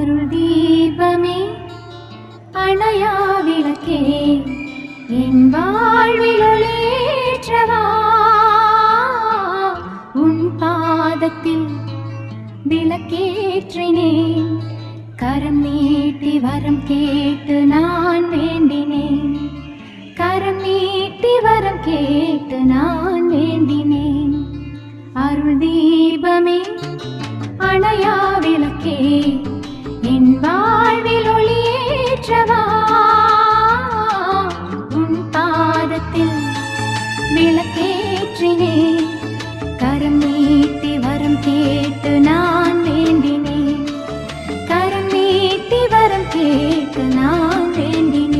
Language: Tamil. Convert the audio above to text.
அருள் தீபமே அணையா விளக்கே என் வாழ்வில் உன் பாதத்தில் விளக்கேற்றினேன் கரம் நீட்டி வரம் கேட்டு நான் வேண்டினேன். கரம் நீட்டி வரம் கேட்டு நான் வேண்டினேன். அருள் தீபமே அணையா விளக்கே பெற்றவா உன் பாதத்தில் விளக்கேற்றினே கரம் நீட்டி வரம் கேட்டு நான் வேண்டினேன் கரம் நீட்டி வரம் கேட்டு நான் வேண்டினேன்